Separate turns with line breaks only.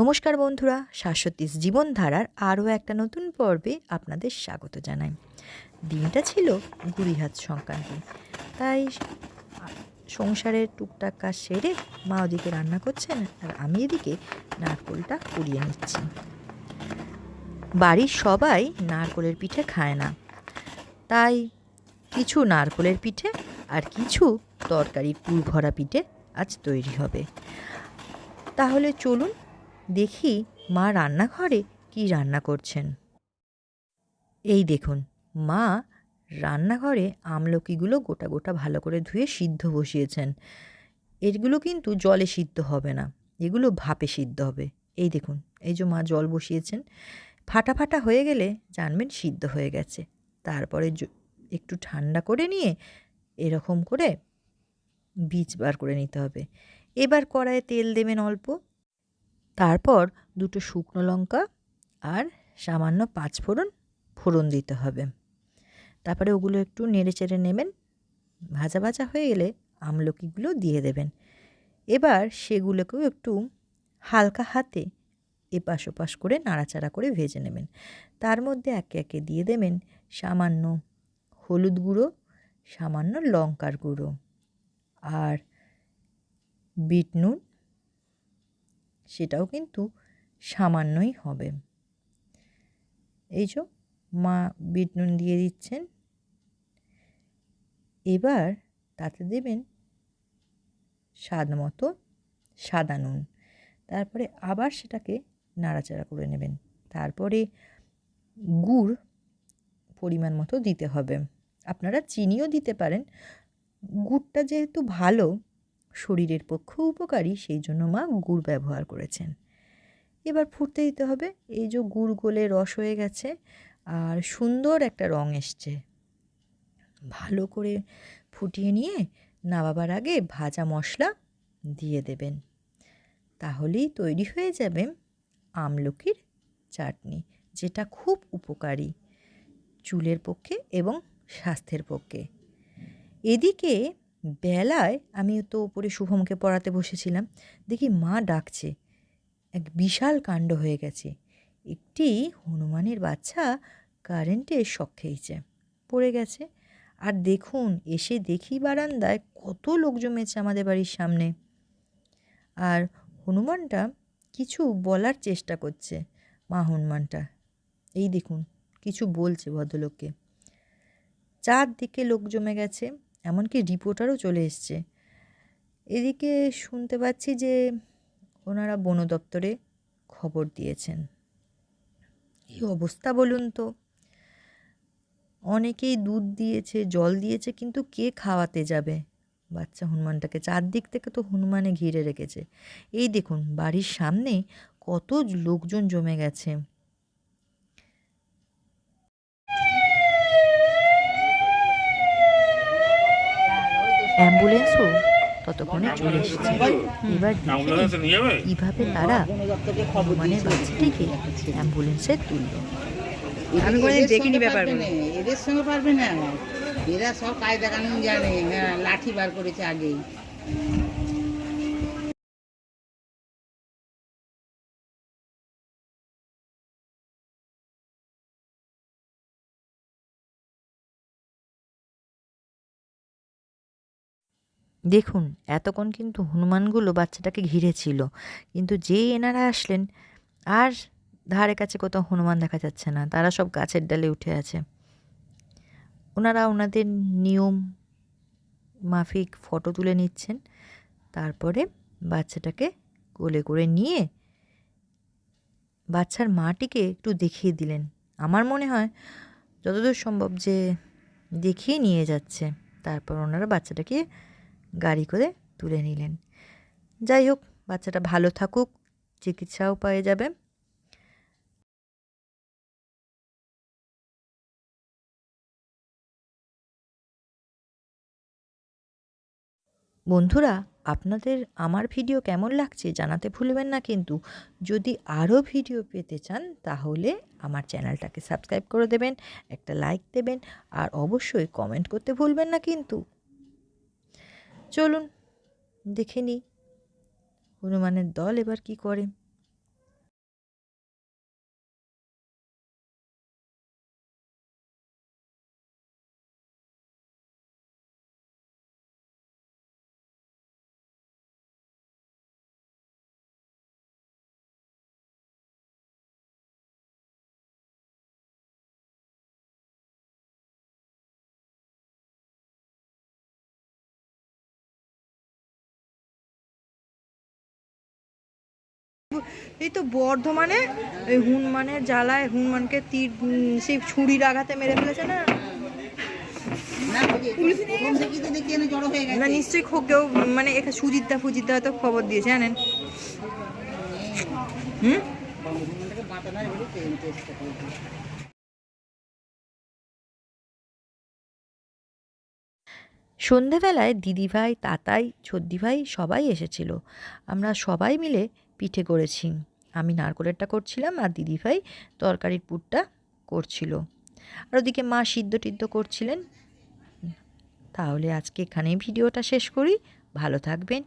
নমস্কার বন্ধুরা শাশ্বতীশ জীবনধারার আরও একটা নতুন পর্বে আপনাদের স্বাগত জানাই। দিনটা ছিল গুড়িহাত সংক্রান্তি, তাই সংসারের টুকটাক কাজ সেরে মা ওদিকে রান্না করছেন আর আমি এদিকে নারকোলটা কুড়িয়ে নিচ্ছি। বাড়ির সবাই নারকোলের পিঠে খায় না, তাই কিছু নারকোলের পিঠে আর কিছু তরকারির পুর ভরা পিঠে আজ তৈরি হবে। তাহলে চলুন দেখি মা রান্নাঘরে কি রান্না করছেন। এই দেখুন, মা রান্নাঘরে আমলকিগুলো গোটা গোটা ভালো করে ধুয়ে সিদ্ধ বসিয়েছেন। এগুলো কিন্তু জলে সিদ্ধ হবে না, এগুলো ভাপে সিদ্ধ হবে। এই দেখুন, এই যে মা জল বসিয়েছেন, ফাটা ফাটা হয়ে গেলে জানবেন সিদ্ধ হয়ে গেছে। তারপরে একটু ঠান্ডা করে নিয়ে এরকম করে বীজ বার করে নিতে হবে। এবার কড়াইয়ে তেল দেবেন অল্প। তারপর দুটো শুকনো লঙ্কা আর সামান্য পাঁচ ফোড়ন ফোড়ন দিতে হবে। তারপরে ওগুলো একটু নেড়ে চেড়ে নেবেন। ভাজা ভাজা হয়ে গেলে আমলকিগুলো দিয়ে দেবেন। এবার সেগুলোকেও একটু হালকা হাতে এপাশ ওপাশ করে নাড়াচাড়া করে ভেজে নেবেন। তার মধ্যে একে একে দিয়ে দেবেন সামান্য হলুদ গুঁড়ো, সামান্য লঙ্কার গুঁড়ো আর বিট নুন সেটাও কিন্তু সামান্যই হবে। এই যে মা বিট নুন দিয়ে দিচ্ছেন। এবার তাতে দেবেন স্বাদ মতো সাদা নুন। তারপরে আবার সেটাকে নাড়াচাড়া করে নেবেন। তারপরে গুড় পরিমাণ মতো দিতে হবে। আপনারা চিনিও দিতে পারেন। গুড়টা যেহেতু ভালো শরীরের পক্ষেও উপকারী, সেই জন্য মা গুড় ব্যবহার করেছেন। এবার ফুটতে দিতে হবে। এই যে গুড় গলে রস হয়ে গেছে আর সুন্দর একটা রং এসছে। ভালো করে ফুটিয়ে নিয়ে নামাবার আগে ভাজা মশলা দিয়ে দেবেন। তাহলেই তৈরি হয়ে যাবে আমলকির চাটনি, যেটা খুব উপকারী চুলের পক্ষে এবং স্বাস্থ্যের পক্ষে। এদিকে বেলায় আমি তো ওপরে শুভমকে পড়াতে বসেছিলাম, দেখি মা ডাকছে। এক বিশাল কাণ্ড হয়ে গেছে। একটি হনুমানের বাচ্চা কারেন্টে শখ খেয়েছে। পড়ে গেছে। আর দেখুন, এসে দেখি বারান্দায় কত লোক জমেছে আমাদের বাড়ির সামনে। আর হনুমানটা কিছু বলার চেষ্টা করছে, মা হনুমানটা। এই দেখুন, কিছু বলছে ভদ্রলোককে। চারদিকে লোক জমে গেছে। এমনকি রিপোর্টারও চলে এসছে। এদিকে শুনতে পাচ্ছি যে ওনারা বন দপ্তরে খবর দিয়েছেন। এই অবস্থা বলুন তো? অনেকেই দুধ দিয়েছে, জল দিয়েছে, কিন্তু কে খাওয়াতে যাবে? বাচ্চা হনুমানটাকে চারদিক থেকে তো হনুমানে ঘিরে রেখেছে। এই দেখুন, বাড়ির সামনে কত লোকজন জমে গেছে। অ্যাম্বুলেন্সও ততক্ষণে চলে এসেছে। এবার কীভাবে তারা হনুমানের বাচ্চাটিকে অ্যাম্বুলেন্সে তুলল।
আমি কোনো দেখিনি ব্যাপার
এদের সঙ্গে পারবে না। এরা সব কায়দা কানুন জানে হ্যাঁ লাঠি বার করেছে আগেই।
দেখুন, এতক্ষণ কিন্তু হনুমানগুলো বাচ্চাটাকে ঘিরে ছিল কিন্তু যেই এনারা আসলেন, আর ধারে কাছে কোথাও হনুমান দেখা যাচ্ছে না, তারা সব গাছের ডালে উঠে আছে। ওনারা ওনাদের নিয়ম মাফিক ফটো তুলে নিচ্ছেন, তারপরে বাচ্চাটাকে কোলে করে নিয়ে বাচ্চার মাটিকে একটু দেখিয়ে দিলেন। আমার মনে হয় যতদূর সম্ভব যে দেখিয়ে নিয়ে যাচ্ছে, তারপর ওনারা বাচ্চাটাকে গাড়ি করে তুলে নিলেন। যাই হোক বাচ্চাটা ভালো থাকুক, চিকিৎসাও পেয়ে যাবে। বন্ধুরা, আপনাদের আমার ভিডিও কেমন লাগছে জানাতে ভুলবেন না কিন্তু, যদি আরও ভিডিও পেতে চান তাহলে আমার চ্যানেলটাকে সাবস্ক্রাইব করে দেবেন, একটা লাইক দেবেন, আর অবশ্যই কমেন্ট করতে ভুলবেন না কিন্তু। চলুন দেখে নিই। হনুমানের দল এবার কি করে? এই তো বর্ধমানে ওই হনুমানের জ্বালায় হনুমানকে তীর সেই ছুরির আঘাতে মেরে ফেলেছে না?
না,
নিশ্চয়ই খো কেউ মানে এখানে সুজিতদা ফুজিতদা হয়তো খবর জানেন? হুম? সন্ধেবেলায় দিদিভাই, তাতাই, ছদ্দিভাই সবাই এসেছিল। আমরা সবাই মিলে পিঠে করেছি। আমি নারকোলেরটা করছিলাম আর দিদিভাই তরকারির পুরটা করছিল। আর ওদিকে মা সিদ্ধ টিদ্ধ করছিলেন। তাহলে আজকে এখানেই ভিডিওটা শেষ করি। ভালো থাকবেন।